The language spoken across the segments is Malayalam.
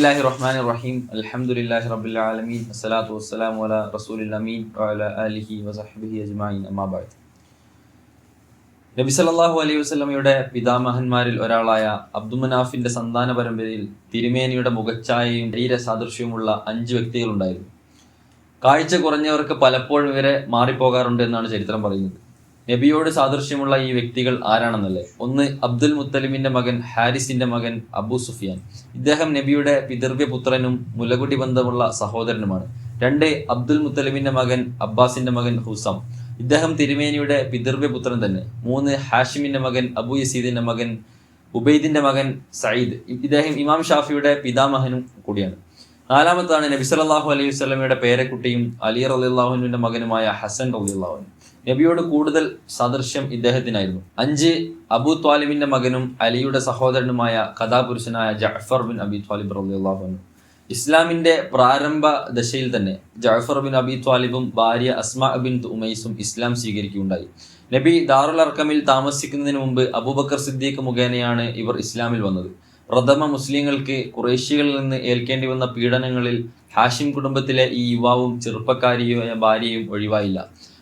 ബിസ്മില്ലാഹി റഹ്മാൻ റഹീം അൽഹംദുലില്ലാഹി റബ്ബിൽ ആലമീൻ. അസ്സലാത്തു വസ്സലാമു അലാ റസൂലിൽ അമീൻ വഅലാ ആലിഹി വസഹ്ബിഹി അജ്മഈൻ. അമ്മാ ബഅദ്. നബി സല്ലല്ലാഹു അലൈഹി വസല്ലമയുടെ പിതാമഹന്മാരിൽ ഒരാളായ അബ്ദുമനാഫിന്റെ സന്താന പരമ്പരയിൽ തിരുമേനിയുടെ മുഖച്ഛായയും ശരീര സാദൃശ്യവുമുള്ള അഞ്ച് വ്യക്തികളുണ്ടായിരുന്നു. കാഴ്ച കുറഞ്ഞവർക്ക് പലപ്പോഴും ഇവരെ മാറിപ്പോകാറുണ്ട് എന്നാണ് ചരിത്രം പറയുന്നത്. നബിയോട് സാദൃശ്യമുള്ള ഈ വ്യക്തികൾ ആരാണെന്നല്ലേ? ഒന്ന് അബ്ദുൽ മുത്തലിമിന്റെ മകൻ ഹാരിസിന്റെ മകൻ അബു സുഫിയാൻ. ഇദ്ദേഹം നബിയുടെ പിതൃവ്യപുത്രനും മുലകുടി ബന്ധമുള്ള സഹോദരനുമാണ്. രണ്ട് അബ്ദുൽ മുത്തലിമിന്റെ മകൻ അബ്ബാസിന്റെ മകൻ ഹുസം. ഇദ്ദേഹം തിരുമേനിയുടെ പിതൃവ്യപുത്രൻ തന്നെ. മൂന്ന് ഹാഷിമിന്റെ മകൻ അബു യസീദിന്റെ മകൻ ഉബൈദിന്റെ മകൻ സയ്യിദ്. ഇദ്ദേഹം ഇമാം ഷാഫിയുടെ പിതാമഹനും കൂടിയാണ്. നാലാമത്താണ് നബി സല്ലല്ലാഹു അലൈഹി വസല്ലമയുടെ പേരക്കുട്ടിയും അലി റളിയല്ലാഹുവിന്റെ മകനുമായ ഹസൻ റളിയല്ലാഹു നബിയോട് കൂടുതൽ സദൃശ്യം ഇദ്ദേഹത്തിനായിരുന്നു. അഞ്ച് അബു ത്വാലിബിന്റെ മകനും അലിയുടെ സഹോദരനുമായ കഥാപുരുഷനായ ജഅഫർ ബിൻ അബി ത്വാലിബ് റളിയല്ലാഹു അൻഹു. ഇസ്ലാമിന്റെ പ്രാരംഭ ദശയിൽ തന്നെ ജഅഫർ ബിൻ അബി ത്വാലിബും ഭാര്യ അസ്മ ബിൻ ഉമൈസും ഇസ്ലാം സ്വീകരിക്കുകയുണ്ടായി. നബി ദാറുൽ അർക്കമിൽ താമസിക്കുന്നതിന് മുമ്പ് അബൂബക്കർ സിദ്ദീഖ് മുഖേനയാണ് ഇവർ ഇസ്ലാമിൽ വന്നത്. പ്രഥമ മുസ്ലിങ്ങൾക്ക് കുറേശ്യകളിൽ നിന്ന് ഏൽക്കേണ്ടി വന്ന പീഡനങ്ങളിൽ ഹാഷിം കുടുംബത്തിലെ ഈ യുവാവും ചെറുപ്പക്കാരിയുമായ ഭാര്യയും ഒഴിവായില്ല.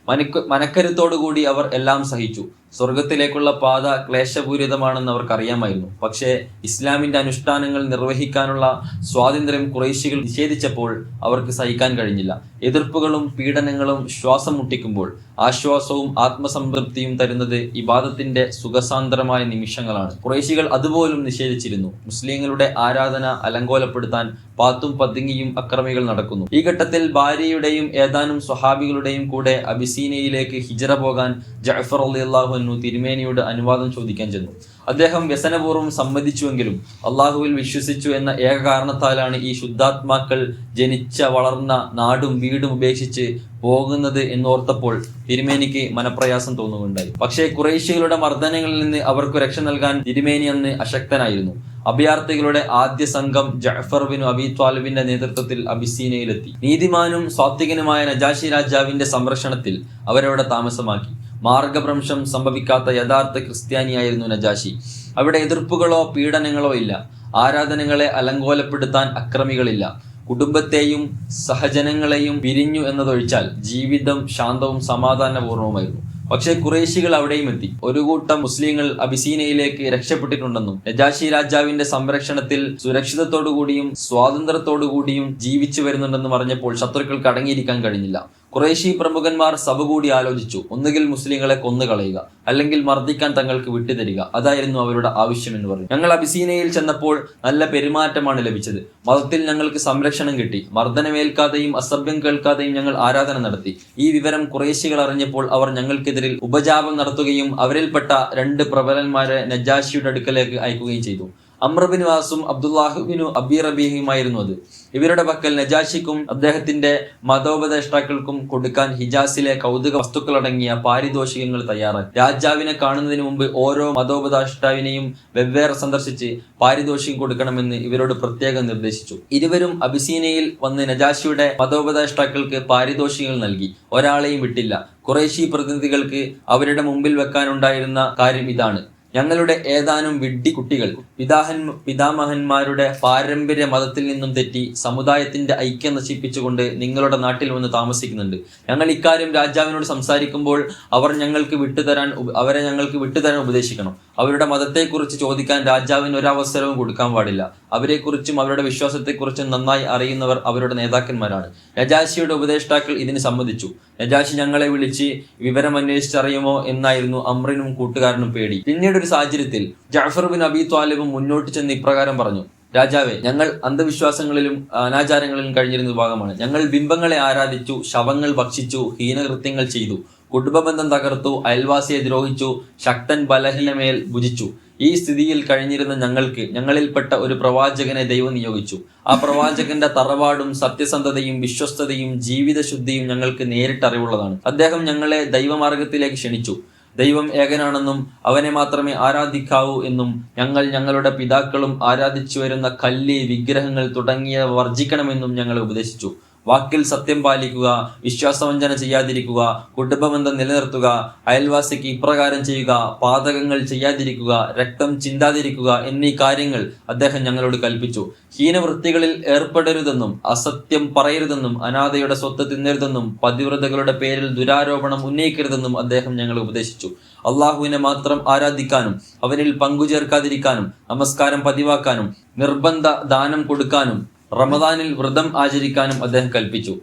മനക്ക് മനക്കരുത്തോടുകൂടി അവർ എല്ലാം സഹിച്ചു. സ്വർഗത്തിലേക്കുള്ള പാത ക്ലേശപൂരിതമാണെന്ന് അവർക്കറിയാമായിരുന്നു. പക്ഷേ ഇസ്ലാമിന്റെ അനുഷ്ഠാനങ്ങൾ നിർവഹിക്കാനുള്ള സ്വാതന്ത്ര്യം കുറേശികൾ നിഷേധിച്ചപ്പോൾ അവർക്ക് സഹിക്കാൻ കഴിഞ്ഞില്ല. എതിർപ്പുകളും പീഡനങ്ങളും ശ്വാസം മുട്ടിക്കുമ്പോൾ ആശ്വാസവും ആത്മസംതൃപ്തിയും തരുന്നത് ഇബാദത്തിന്റെ സുഖസാന്ദ്രമായ നിമിഷങ്ങളാണ്. കുറേശികൾ അതുപോലും നിഷേധിച്ചിരുന്നു. മുസ്ലിങ്ങളുടെ ആരാധന അലങ്കോലപ്പെടുത്താൻ പാത്തും പതുങ്ങിയും അക്രമികൾ നടക്കുന്നു. ഈ ഘട്ടത്തിൽ ഭാര്യയുടെയും ഏതാനും സ്വഹാബികളുടെയും കൂടെ അബിസീനയിലേക്ക് ഹിജറ പോകാൻ ജഅഫർ അള്ളാഹു അന്നു തിരുമേനിയോട് അനുവാദം ചോദിക്കാൻ ചെന്നു. അദ്ദേഹം വ്യസനപൂർവം സമ്മതിച്ചുവെങ്കിലും അള്ളാഹുവിൽ വിശ്വസിച്ചു എന്ന ഏക കാരണത്താലാണ് ഈ ശുദ്ധാത്മാക്കൾ ജനിച്ച വളർന്ന നാടും വീടും ഉപേക്ഷിച്ച് പോകുന്നത് എന്നോർത്തപ്പോൾ തിരുമേനിക്ക് മനപ്രയാസം തോന്നുകയുണ്ടായി. പക്ഷേ കുറേശ്യകളുടെ മർദ്ദനങ്ങളിൽ നിന്ന് അവർക്ക് രക്ഷ നൽകാൻ തിരുമേനി അന്ന് അശക്തനായിരുന്നു. അഭയാർത്ഥികളുടെ ആദ്യ സംഘം ജഅഫർ ബിൻ അബി ത്വാലുവിന്റെ നേതൃത്വത്തിൽ അബിസീനയിലെത്തി. നീതിമാനും സ്വാത്വികനുമായ നജാഷി രാജാവിന്റെ സംരക്ഷണത്തിൽ അവരവിടെ താമസമാക്കി. മാർഗഭ്രംശം സംഭവിക്കാത്ത യഥാർത്ഥ ക്രിസ്ത്യാനിയായിരുന്നു നജാഷി. അവിടെ എതിർപ്പുകളോ പീഡനങ്ങളോ ഇല്ല. ആരാധനകളെ അലങ്കോലപ്പെടുത്താൻ അക്രമികളില്ല. കുടുംബത്തെയും സഹജനങ്ങളെയും പിരിഞ്ഞു എന്നതൊഴിച്ചാൽ ജീവിതം ശാന്തവും സമാധാനപൂർവമായിരുന്നു പക്ഷേ കുറേശികൾ അവിടെയും എത്തി. ഒരു കൂട്ടം മുസ്ലിങ്ങൾ അബിസീനയിലേക്ക് രക്ഷപ്പെട്ടിട്ടുണ്ടെന്നും നജാഷി രാജാവിന്റെ സംരക്ഷണത്തിൽ സുരക്ഷിതത്തോടുകൂടിയും സ്വാതന്ത്ര്യത്തോടുകൂടിയും ജീവിച്ചു വരുന്നുണ്ടെന്നും അറിഞ്ഞപ്പോൾ ശത്രുക്കൾക്ക് അടങ്ങിയിരിക്കാൻ കഴിഞ്ഞില്ല. കുറേശി പ്രമുഖന്മാർ സഭ കൂടി ആലോചിച്ചു. ഒന്നുകിൽ മുസ്ലിങ്ങളെ കൊന്നുകളയുക അല്ലെങ്കിൽ മർദ്ദിക്കാൻ തങ്ങൾക്ക് വിട്ടുതരിക. അതായിരുന്നു അവരുടെ ആവശ്യം എന്ന് പറഞ്ഞു. ഞങ്ങൾ അബിസീനയിൽ ചെന്നപ്പോൾ നല്ല പെരുമാറ്റമാണ് ലഭിച്ചത്. മതത്തിൽ ഞങ്ങൾക്ക് സംരക്ഷണം കിട്ടി. മർദ്ദനമേൽക്കാതെയും അസഭ്യം കേൾക്കാതെയും ഞങ്ങൾ ആരാധന നടത്തി. ഈ വിവരം കുറേശികൾ അറിഞ്ഞപ്പോൾ അവർ ഞങ്ങൾക്കെതിരിൽ ഉപജാപം നടത്തുകയും അവരിൽപ്പെട്ട രണ്ട് പ്രബലന്മാരെ നജാഷിയുടെ അടുക്കലേക്ക് അയക്കുകയും ചെയ്തു. അമ്രബിൻ വാസും അബ്ദുല്ലാഹുബിനു അബി റബീഹിയുമായിരുന്നു അത്. ഇവരുടെ പക്കൽ നജാഷിക്കും അദ്ദേഹത്തിന്റെ മതോപദേഷ്ടാക്കൾക്കും കൊടുക്കാൻ ഹിജാസിലെ കൗതുക വസ്തുക്കളടങ്ങിയ പാരിതോഷികങ്ങൾ തയ്യാറാക്കി രാജാവിനെ കാണുന്നതിന് മുമ്പ് ഓരോ മതോപദേഷ്ടാവിനെയും വെവ്വേറെ സന്ദർശിച്ച് പാരിതോഷികം കൊടുക്കണമെന്ന് ഇവരോട് പ്രത്യേകം നിർദ്ദേശിച്ചു. ഇരുവരും അബിസീനയിൽ വന്ന് നജാഷിയുടെ മതോപദേഷ്ടാക്കൾക്ക് പാരിതോഷികങ്ങൾ നൽകി. ഒരാളെയും വിട്ടില്ല. കുറേശി പ്രതിനിധികൾക്ക് അവരുടെ മുമ്പിൽ വെക്കാനുണ്ടായിരുന്ന കാര്യം ഇതാണ്. ഞങ്ങളുടെ ഏതാനും വിഡ്ഢി കുട്ടികൾ പിതാഹൻ പിതാമഹന്മാരുടെ പാരമ്പര്യ മതത്തിൽ നിന്നും തെറ്റി സമുദായത്തിന്റെ ഐക്യം നശിപ്പിച്ചുകൊണ്ട് നിങ്ങളുടെ നാട്ടിൽ വന്ന് താമസിക്കുന്നുണ്ട്. ഞങ്ങൾ ഇക്കാര്യം രാജാവിനോട് സംസാരിക്കുമ്പോൾ അവർ ഞങ്ങൾക്ക് വിട്ടുതരാൻ അവരെ ഞങ്ങൾക്ക് വിട്ടുതരാൻ ഉപദേശിക്കണം. അവരുടെ മതത്തെക്കുറിച്ച് ചോദിക്കാൻ രാജാവിന് ഒരവസരവും കൊടുക്കാൻ പാടില്ല. അവരെക്കുറിച്ചും അവരുടെ വിശ്വാസത്തെക്കുറിച്ചും നന്നായി അറിയുന്നവർ അവരുടെ നേതാക്കന്മാരാണ്. നജാശിയുടെ ഉപദേഷ്ടാക്കൾ ഇതിന് സമ്മതിച്ചു. നജാശി ഞങ്ങളെ വിളിച്ച് വിവരം അന്വേഷിച്ചറിയുമോ എന്നായിരുന്നു അമ്രിനും കൂട്ടുകാരനും പേടി. പിന്നീട് ഒരു സാഹചര്യത്തിൽ ജാഫർ ബിൻ അബി ത്വാലിബും മുന്നോട്ട് ചെന്ന് ഇപ്രകാരം പറഞ്ഞു രാജാവെ ഞങ്ങൾ അന്ധവിശ്വാസങ്ങളിലും അനാചാരങ്ങളിലും കഴിഞ്ഞിരുന്ന വിഭാഗമാണ് ഞങ്ങൾ ബിംബങ്ങളെ ആരാധിച്ചു ശവങ്ങൾ ഭക്ഷിച്ചു ഹീനകൃത്യങ്ങൾ ചെയ്തു. കുടുംബബന്ധം തകർത്തു അയൽവാസിയെ ദ്രോഹിച്ചു ശക്തൻ ബലഹീനമേൽ ഭുജിച്ചു. ഈ സ്ഥിതിയിൽ കഴിഞ്ഞിരുന്ന ഞങ്ങൾക്ക് ഞങ്ങളിൽപ്പെട്ട ഒരു പ്രവാചകനെ ദൈവം നിയോഗിച്ചു. ആ പ്രവാചകന്റെ തറവാടും സത്യസന്ധതയും വിശ്വസ്തതയും ജീവിതശുദ്ധിയും ഞങ്ങൾക്ക് നേരിട്ടറിവുള്ളതാണ് അദ്ദേഹം ഞങ്ങളെ ദൈവമാർഗത്തിലേക്ക് ക്ഷണിച്ചു. ദൈവം ഏകനാണെന്നും അവനെ മാത്രമേ ആരാധിക്കാവൂ എന്നും ഞങ്ങൾ ഞങ്ങളുടെ പിതാക്കളും ആരാധിച്ചു വരുന്ന കല്ല് വിഗ്രഹങ്ങൾ തുടങ്ങിയവ വർജിക്കണമെന്നും ഞങ്ങളെ ഉപദേശിച്ചു. വാക്കിൽ സത്യം പാലിക്കുക വിശ്വാസവഞ്ചന ചെയ്യാതിരിക്കുക കുടുംബബന്ധം നിലനിർത്തുക അയൽവാസിക്ക് ഇപ്രകാരം ചെയ്യുക പാതകങ്ങൾ ചെയ്യാതിരിക്കുക രക്തം ചിന്താതിരിക്കുക എന്നീ കാര്യങ്ങൾ അദ്ദേഹം ഞങ്ങളോട് കൽപ്പിച്ചു. ഹീനവൃത്തികളിൽ ഏർപ്പെടരുതെന്നും അസത്യം പറയരുതെന്നും അനാഥയുടെ സ്വത്ത് തിന്നരുതെന്നും പതിവ്രതകളുടെ പേരിൽ ദുരാരോപണം ഉന്നയിക്കരുതെന്നും അദ്ദേഹം ഞങ്ങളെ ഉപദേശിച്ചു. അള്ളാഹുവിനെ മാത്രം ആരാധിക്കാനും അവനിൽ പങ്കുചേർക്കാതിരിക്കാനും നമസ്കാരം പതിവാക്കാനും നിർബന്ധ ദാനം കൊടുക്കാനും റമദാനിൽ വ്രതം ആചരിക്കാനും അദ്ദേഹം കൽപ്പിച്ചു.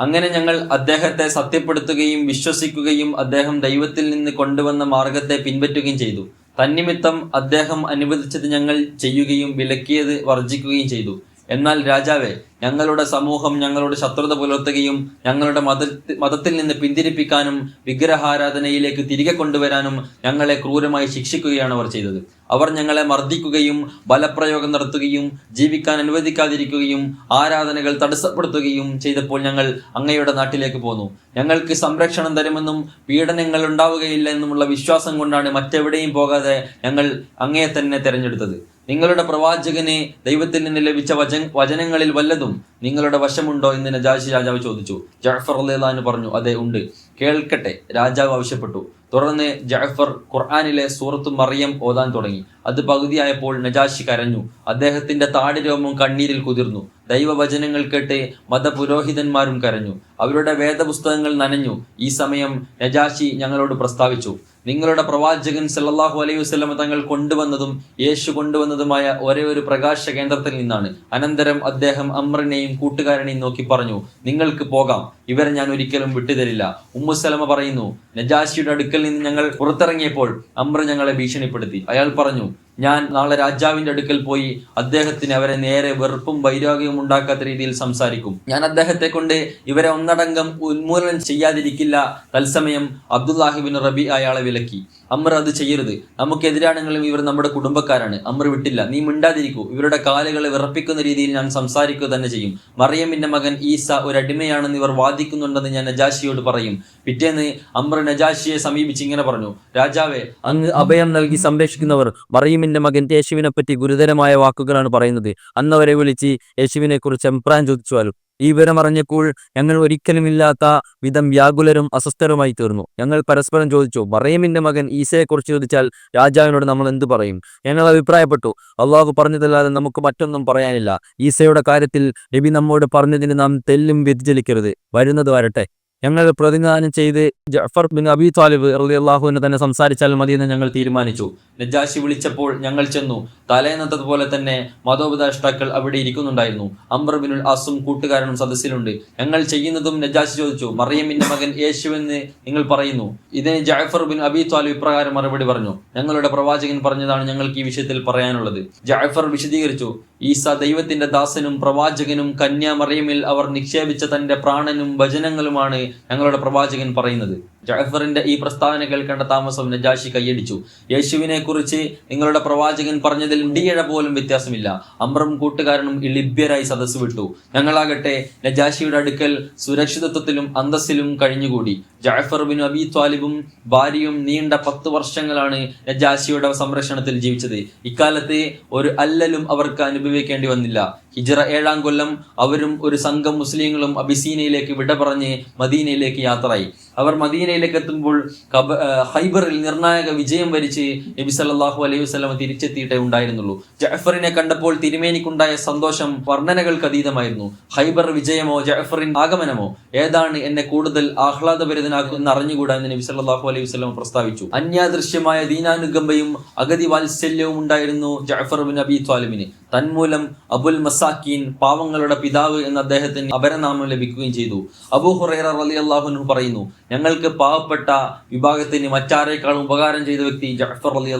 അങ്ങനെ ഞങ്ങൾ അദ്ദേഹത്തെ സത്യപ്പെടുത്തുകയും വിശ്വസിക്കുകയും അദ്ദേഹം ദൈവത്തിൽ നിന്ന് കൊണ്ടുവന്ന മാർഗത്തെ പിൻപറ്റുകയും ചെയ്തു. തന്നിമിത്തം അദ്ദേഹം അനുവദിച്ചത് ഞങ്ങൾ ചെയ്യുകയും വിലക്കിയത് വർജിക്കുകയും ചെയ്തു. എന്നാൽ രാജാവെ ഞങ്ങളുടെ സമൂഹം ഞങ്ങളുടെ ശത്രുത പുലർത്തുകയും ഞങ്ങളുടെ മത മതത്തിൽ നിന്ന് പിന്തിരിപ്പിക്കാനും വിഗ്രഹാരാധനയിലേക്ക് തിരികെ കൊണ്ടുവരാനും ഞങ്ങളെ ക്രൂരമായി ശിക്ഷിക്കുകയാണ് അവർ ചെയ്തത്. അവർ ഞങ്ങളെ മർദ്ദിക്കുകയും ബലപ്രയോഗം നടത്തുകയും ജീവിക്കാൻ അനുവദിക്കാതിരിക്കുകയും ആരാധനകൾ തടസ്സപ്പെടുത്തുകയും ചെയ്തപ്പോൾ ഞങ്ങൾ അങ്ങയുടെ നാട്ടിലേക്ക് പോന്നു. ഞങ്ങൾക്ക് സംരക്ഷണം തരുമെന്നും പീഡനങ്ങൾ ഉണ്ടാവുകയില്ല എന്നുമുള്ള വിശ്വാസം കൊണ്ടാണ് മറ്റെവിടെയും പോകാതെ ഞങ്ങൾ അങ്ങയെ തന്നെ തെരഞ്ഞെടുത്തത്. നിങ്ങളുടെ പ്രവാചകനെ ദൈവത്തിൽ നിന്ന് ലഭിച്ച വച വചനങ്ങളിൽ വല്ലതും നിങ്ങളുടെ വശമുണ്ടോ എന്ന് നജാഷി രാജാവ് ചോദിച്ചു. ജാഫർ അള്ളാന്ന് പറഞ്ഞു അതെ ഉണ്ട്. കേൾക്കട്ടെ രാജാവ് ആവശ്യപ്പെട്ടു. തുടർന്ന് ജാഫർ ഖുർആാനിലെ സൂറത്ത് മറിയം ഓതാൻ തുടങ്ങി. അത് പകുതിയായപ്പോൾ നജാഷി കരഞ്ഞു. അദ്ദേഹത്തിന്റെ താടി താടിരോമം കണ്ണീരിൽ കുതിർന്നു. ദൈവവചനങ്ങൾ കേട്ട് മതപുരോഹിതന്മാരും കരഞ്ഞു. അവരുടെ വേദപുസ്തകങ്ങൾ നനഞ്ഞു. ഈ സമയം നജാഷി ഞങ്ങളോട് പ്രസ്താവിച്ചു. നിങ്ങളുടെ പ്രവാചകൻ സല്ലാഹു അലൈഹി വസ്ലമ തങ്ങൾ കൊണ്ടുവന്നതും യേശു കൊണ്ടുവന്നതുമായ ഒരേ ഒരു പ്രകാശ കേന്ദ്രത്തിൽ നിന്നാണ്. അനന്തരം അദ്ദേഹം അമ്രനെയും കൂട്ടുകാരനെയും നോക്കി പറഞ്ഞു നിങ്ങൾക്ക് പോകാം. ഇവരെ ഞാൻ ഒരിക്കലും വിട്ടുതരില്ല. ഉമ്മുസലമ പറയുന്നു നജാശിയുടെ അടുക്കൽ നിന്ന് ഞങ്ങൾ പുറത്തിറങ്ങിയപ്പോൾ അമ്ര ഞങ്ങളെ ഭീഷണിപ്പെടുത്തി. അയാൾ പറഞ്ഞു ഞാൻ നാളെ രാജാവിന്റെ അടുക്കൽ പോയി അദ്ദേഹത്തിന് അവരെ നേരെ വെറുപ്പും വൈരാഗ്യവും ഉണ്ടാക്കാത്ത രീതിയിൽ സംസാരിക്കും. ഞാൻ അദ്ദേഹത്തെ കൊണ്ട് ഇവരെ ഒന്നടങ്കം ഉന്മൂലനം ചെയ്യാതിരിക്കില്ല. തത്സമയം അബ്ദുല്ലാഹിബിൻ റബി അയാളെ വിലക്കി. അമർ അത് ചെയ്യരുത്. നമുക്കെതിരാണെങ്കിലും ഇവർ നമ്മുടെ കുടുംബക്കാരാണ്. അമർ വിട്ടില്ല. നീ മിണ്ടാതിരിക്കൂ. ഇവരുടെ കാലുകളെ വിറപ്പിക്കുന്ന രീതിയിൽ ഞാൻ സംസാരിക്കുക തന്നെ ചെയ്യും. മറിയമ്മിന്റെ മകൻ ഈസ ഒരു അടിമയാണെന്ന് ഇവർ വാദിക്കുന്നുണ്ടെന്ന് ഞാൻ നജാശിയോട് പറയും. പിറ്റേന്ന് അമർ നജാഷിയെ സമീപിച്ച് ഇങ്ങനെ പറഞ്ഞു. രാജാവേ അങ്ങ് അഭയം നൽകി സംരക്ഷിക്കുന്നവർ മറിയമ്മിന്റെ മകൻ യേശുവിനെ പറ്റി ഗുരുതരമായ വാക്കുകളാണ് പറയുന്നത്. അന്നവരെ വിളിച്ച് യേശുവിനെ കുറിച്ച് അഭിപ്രായം ചോദിച്ചുവാലും ഈ വിവരം അറിഞ്ഞപ്പോൾ ഞങ്ങൾ ഒരിക്കലുമില്ലാത്ത വിധം വ്യാകുലരും അസ്വസ്ഥരുമായി തീർന്നു. ഞങ്ങൾ പരസ്പരം ചോദിച്ചു മറിയമിന്റെ മകൻ ഈസയെക്കുറിച്ച് ചോദിച്ചാൽ രാജാവിനോട് നമ്മൾ എന്തു പറയും? ഞങ്ങൾ അഭിപ്രായപ്പെട്ടു അള്ളാഹു പറഞ്ഞതല്ലാതെ നമുക്ക് മറ്റൊന്നും പറയാനില്ല. ഈസയുടെ കാര്യത്തിൽ നബി നമ്മോട് പറഞ്ഞതിന് നാം തെല്ലും വ്യതിചലിക്കരുത്. വരുന്നത് വരട്ടെ. ഞങ്ങൾ പ്രതിനിധാനം ചെയ്ത് ജഫർ ബിൻ അബി താലിബ് അള്ളാഹുവിനെ തന്നെ സംസാരിച്ചാൽ മതിയെന്ന് ഞങ്ങൾ തീരുമാനിച്ചു. നജാശി വിളിച്ചപ്പോൾ ഞങ്ങൾ ചെന്നു. തലേന്നത്തതുപോലെ തന്നെ മതോപദേഷ്ടാക്കൾ അവിടെ ഇരിക്കുന്നുണ്ടായിരുന്നു. അംബർ ബിനുൽ അസും കൂട്ടുകാരനും സദസ്സിലുണ്ട്. ഞങ്ങൾ ചെയ്യുന്നതും നജാശി ചോദിച്ചു. മറിയമ്മിന്റെ മകൻ യേശുവെന്ന് നിങ്ങൾ പറയുന്നു. ഇതിന് ജാഫർ ബിൻ അബി താലിബ് ഇപ്രകാരം മറുപടി പറഞ്ഞു. ഞങ്ങളുടെ പ്രവാചകൻ പറഞ്ഞതാണ് ഞങ്ങൾക്ക് ഈ വിഷയത്തിൽ പറയാനുള്ളത്. ജാഫർ വിശദീകരിച്ചു. ഈസ ദൈവത്തിന്റെ ദാസനും പ്രവാചകനും കന്യാ മറിയമിൽ അവർ നിക്ഷേപിച്ച തന്റെ പ്രാണനും വചനങ്ങളുമാണ് ഞങ്ങളുടെ പ്രവാചകൻ പറയുന്നത് ജാഫറിന്റെ ഈ പ്രസ്താവന കേൾക്കേണ്ട താമസം നജാഷി കൈയടിച്ചു. യേശുവിനെ കുറിച്ച് നിങ്ങളുടെ പ്രവാചകൻ പറഞ്ഞതിൽ മുടിയഴ പോലും വ്യത്യാസമില്ല. അമ്രം കൂട്ടുകാരനും ലിബ്യരായി സദസ്സ് വിട്ടു. ഞങ്ങളാകട്ടെ നജാഷിയുടെ അടുക്കൽ സുരക്ഷിതത്വത്തിലും അന്തസ്സിലും കഴിഞ്ഞുകൂടി. ജാഫർ ബിൻ അബി ത്വാലിബും ഭാര്യയും നീണ്ട പത്ത് വർഷങ്ങളാണ് നജാസിയുടെ സംരക്ഷണത്തിൽ ജീവിച്ചത്. ഇക്കാലത്തെ ഒരു അല്ലലും അവർക്ക് അനുഭവിക്കേണ്ടി വന്നില്ല. ഹിജറ ഏഴാം കൊല്ലം അവരും ഒരു സംഘം മുസ്ലിങ്ങളും അബിസീനയിലേക്ക് വിട പറഞ്ഞ് മദീനയിലേക്ക് യാത്രയായി. അവർ മദീനയിലേക്ക് എത്തുമ്പോൾ കബ ഹൈബറിൽ നിർണായക വിജയം വരിച്ച് നബി സല്ലാഹു അലൈഹി വസ്ലമ തിരിച്ചെത്തിയിട്ടേ ഉണ്ടായിരുന്നുള്ളൂ. ജഅഫറിനെ കണ്ടപ്പോൾ തിരുമേനിക്കുണ്ടായ സന്തോഷം വർണനകൾക്ക് അതീതമായിരുന്നു. ഹൈബർ വിജയമോ ജഅഫറിൻ ആഗമനമോ? ഏതാണ് എന്നെ കൂടുതൽ ആഹ്ലാദഭരിതനാക്കുമെന്ന് അറിഞ്ഞുകൂടാ എന്ന് നബി സല്ലാഹു അലൈഹി വസ്ലമ പ്രസ്താവിച്ചു. അന്യാദൃശ്യമായ ദീനാനുകമ്പയും അഗതി വാത്സല്യവും ഉണ്ടായിരുന്നു ജഅഫർ ബിൻ അബി ത്വാലിമിന് തന്മൂലം അബുൽ മസാക്കീൻ പാവങ്ങളുടെ പിതാവ് എന്ന അദ്ദേഹത്തിന് അപരനാമം ലഭിക്കുകയും ചെയ്തു. അബു ഹുറൈറ അള്ളാഹുനു പറയുന്നു ഞങ്ങൾക്ക് പാവപ്പെട്ട വിഭാഗത്തിന് മറ്റാരേക്കാളും ഉപകാരം ചെയ്ത വ്യക്തി ജഫർ അലി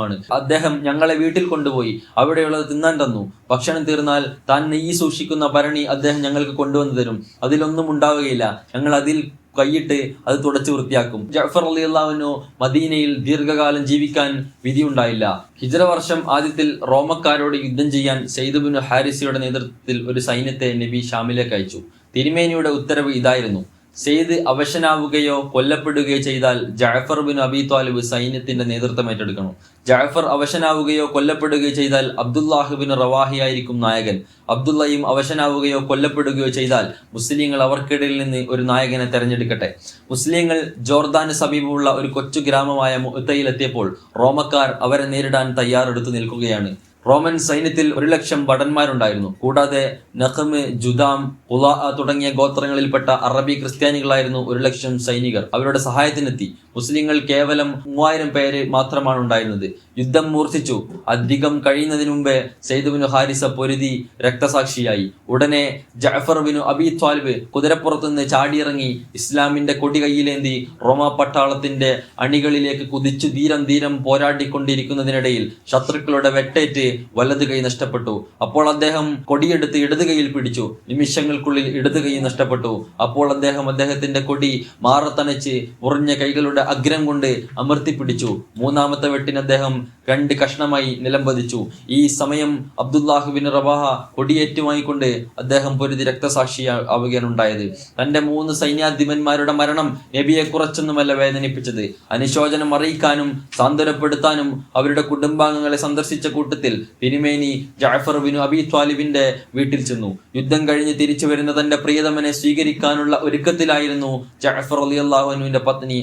ആണ് അദ്ദേഹം ഞങ്ങളെ വീട്ടിൽ കൊണ്ടുപോയി. അവിടെയുള്ളത് തിന്നാൻ തന്നു. ഭക്ഷണം തീർന്നാൽ താൻ നെയ്യ് സൂക്ഷിക്കുന്ന ഭരണി അദ്ദേഹം ഞങ്ങൾക്ക് കൊണ്ടുവന്നു തരും. അതിലൊന്നും ഉണ്ടാവുകയില്ല. ഞങ്ങൾ അതിൽ കൈയിട്ട് അത് തുടച്ചു വൃത്തിയാക്കും. ജഫർ അലി അള്ളാഹുനു മദീനയിൽ ദീർഘകാലം ജീവിക്കാൻ വിധിയുണ്ടായില്ല ഹിജറ വർഷം ആദ്യത്തിൽ റോമക്കാരോട് യുദ്ധം ചെയ്യാൻ സെയ്ദുബിൻ ഹാരിസിയുടെ നേതൃത്വത്തിൽ ഒരു സൈന്യത്തെ നബി ഷാമിലേക്ക് അയച്ചു. തിരുമേനിയുടെ ഉത്തരവ് ഇതായിരുന്നു. സെയ്ദ് അവശനാവുകയോ കൊല്ലപ്പെടുകയോ ചെയ്താൽ ജാഫർ ബിൻ അബി താലിബ് സൈന്യത്തിന്റെ നേതൃത്വം ഏറ്റെടുക്കണം. ജാഫർ അവശനാവുകയോ കൊല്ലപ്പെടുകയോ ചെയ്താൽ അബ്ദുല്ലാഹിബിൻ റവാഹിയായിരിക്കും നായകൻ. അബ്ദുള്ളയും അവശനാവുകയോ കൊല്ലപ്പെടുകയോ ചെയ്താൽ മുസ്ലിങ്ങൾ അവർക്കിടയിൽ നിന്ന് ഒരു നായകനെ തെരഞ്ഞെടുക്കട്ടെ. മുസ്ലിങ്ങൾ ജോർദാന് സമീപമുള്ള ഒരു കൊച്ചു ഗ്രാമമായ മുത്തയിലെത്തിയപ്പോൾ റോമക്കാർ അവരെ നേരിടാൻ തയ്യാറെടുത്ത് നിൽക്കുകയാണ്. റോമൻ സൈന്യത്തിൽ ഒരു ലക്ഷം ഭടന്മാരുണ്ടായിരുന്നു. കൂടാതെ നഖമ് ജുദാം ഉലാ തുടങ്ങിയ ഗോത്രങ്ങളിൽപ്പെട്ട അറബി ക്രിസ്ത്യാനികളായിരുന്നു ഒരു ലക്ഷം സൈനികർ. അവരുടെ സഹായത്തിനെത്തി. മുസ്ലിങ്ങൾ കേവലം മൂവായിരം പേര് മാത്രമാണ് ഉണ്ടായിരുന്നത്. യുദ്ധം മൂർച്ഛിച്ചു. അധികം കഴിയുന്നതിന് മുമ്പേ സെയ്ദുബിനു ഹാരിസ പൊരുതി രക്തസാക്ഷിയായി. ഉടനെ ജഅഫർ ബിനു അബി ത്വാലിബ് കുതിരപ്പുറത്തുനിന്ന് ചാടിയിറങ്ങി ഇസ്ലാമിന്റെ കൊടി കൈയിലേന്തി റോമ പട്ടാളത്തിന്റെ അണികളിലേക്ക് കുതിച്ചു ധീരം ധീരം പോരാടിക്കൊണ്ടിരിക്കുന്നതിനിടയിൽ ശത്രുക്കളുടെ വെട്ടേറ്റ് വലത് കൈ നഷ്ടപ്പെട്ടു. അപ്പോൾ അദ്ദേഹം കൊടിയെടുത്ത് ഇടത് കൈയിൽ പിടിച്ചു. നിമിഷങ്ങൾക്കുള്ളിൽ ഇടത് കൈ നഷ്ടപ്പെട്ടു. അപ്പോൾ അദ്ദേഹം അദ്ദേഹത്തിന്റെ കൊടി മാറത്തണച്ച് മുറിഞ്ഞ കൈകളുടെ അഗ്രം കൊണ്ട് അമർത്തിപ്പിടിച്ചു. മൂന്നാമത്തെ വെട്ടിന് അദ്ദേഹം രണ്ട് കഷ്ണമായി നിലംപതിച്ചു. ഈ സമയം അബ്ദുല്ലാഹുബിൻ റബാഹ കൊടിയേറ്റുമായിക്കൊണ്ട് അദ്ദേഹം പൊരുതി രക്തസാക്ഷി ആവുകയാണുണ്ടായത് തന്റെ മൂന്ന് സൈന്യാധിപന്മാരുടെ മരണം നബിയെ കുറച്ചൊന്നുമല്ല വേദനിപ്പിച്ചത്. അനുശോചനം അറിയിക്കാനും സാന്ത്വനപ്പെടുത്താനും അവരുടെ കുടുംബാംഗങ്ങളെ സന്ദർശിച്ച കൂട്ടത്തിൽ തിരുമേനി ജാഫർ ബിനു അബി ത്വാലിബിന്റെ വീട്ടിൽ ചെന്നു. യുദ്ധം കഴിഞ്ഞ് തിരിച്ചു വരുന്ന തന്റെ പ്രിയതമനെ സ്വീകരിക്കാനുള്ള ഒരുക്കത്തിലായിരുന്നു ജാഫർ അലി അള്ളാഹുവിന്റെ പത്നി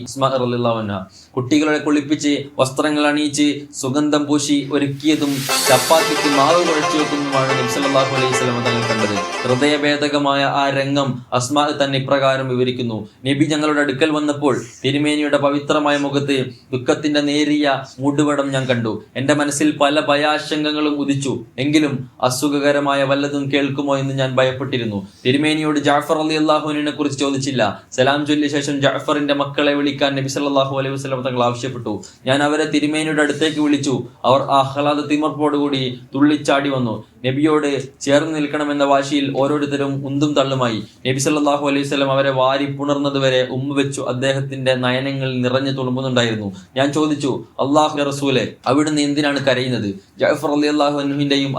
കുട്ടികളെ കുളിപ്പിച്ച് വസ്ത്രങ്ങൾ അണിയിച്ച് സുഗന്ധം പൂശി ഒരുക്കിയതും ചപ്പാത്തിക്ക് മാവ് കുഴച്ചു വെക്കുന്നതുമാണ് നബ്സല്ലാഹു അലൈഹി സ്വലമ തങ്ങൾ കണ്ടത്. ഹൃദയഭേദകമായ ആ രംഗം അസ്മാ തന്നെ ഇപ്രകാരം വിവരിക്കുന്നു. നബി ഞങ്ങളുടെ അടുക്കൽ വന്നപ്പോൾ തിരുമേനിയുടെ പവിത്രമായ മുഖത്ത് ദുഃഖത്തിന്റെ നേരിയ മൂടുപടം ഞാൻ കണ്ടു. എന്റെ മനസ്സിൽ പല ഭയാശങ്കങ്ങളും ഉദിച്ചു. എങ്കിലും അസുഖകരമായ വല്ലതും കേൾക്കുമോ എന്ന് ഞാൻ ഭയപ്പെട്ടിരുന്നു. തിരുമേനിയോട് ജാഫർ അലി അള്ളാഹുവിനെ കുറിച്ച് ചോദിച്ചില്ല. സലാം ചൊല്ലിയ ശേഷം ജാഫറിന്റെ മക്കളെ വിളിക്കാൻ നബി സല്ലല്ലാഹു അലൈഹി വസല്ലം തങ്ങൾ ആവശ്യപ്പെട്ടു. ഞാൻ അവരെ തിരുമേനിയുടെ അടുത്തേക്ക് വിളിച്ചു. അവർ ആഹ്ലാദ തിമർപ്പോടുകൂടി തുള്ളിച്ചാടി വന്നു. നബിയോട് ചേർന്ന് നിൽക്കണമെന്ന വാശിയിൽ ഓരോരുത്തരും ഉന്തും തള്ളുമായി. നബി സല്ലാഹു അലൈഹി സ്വലം അവരെ വാരി പുണർന്നതുവരെ ഉമ്മ വെച്ചു അദ്ദേഹത്തിന്റെ നയനങ്ങൾ നിറഞ്ഞു തുളുമ്പുന്നുണ്ടായിരുന്നു. ഞാൻ ചോദിച്ചു അള്ളാഹു റസൂലെ അവിടുന്ന് എന്തിനാണ് കരയുന്നത്? ജഅഫർ അലി അള്ളാഹു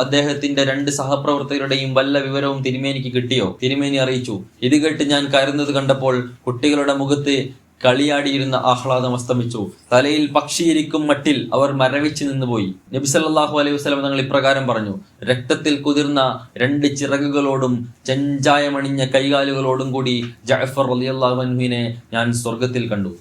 അദ്ദേഹത്തിന്റെ രണ്ട് സഹപ്രവർത്തകരുടെയും വല്ല വിവരവും തിരുമേനിക്ക് കിട്ടിയോ? തിരുമേനി അറിയിച്ചു. ഇത് കേട്ട് ഞാൻ കരുന്നത് കണ്ടപ്പോൾ കുട്ടികളുടെ മുഖത്ത് കളിയാടിയിരുന്ന ആഹ്ലാദം അസ്തമിച്ചു. തലയിൽ പക്ഷിയിരിക്കും മട്ടിൽ അവർ മരവിച്ചു നിന്നുപോയി. നബി സല്ലല്ലാഹു അലൈഹി വസല്ലം തങ്ങൾ ഇപ്രകാരം പറഞ്ഞു രക്തത്തിൽ കുതിർന്ന രണ്ട് ചിറകുകളോടും ചെഞ്ചായമണിഞ്ഞ കൈകാലുകളോടും കൂടി ജഅഫർ റളിയല്ലാഹു അൻഹുവിനെ ഞാൻ സ്വർഗത്തിൽ കണ്ടു.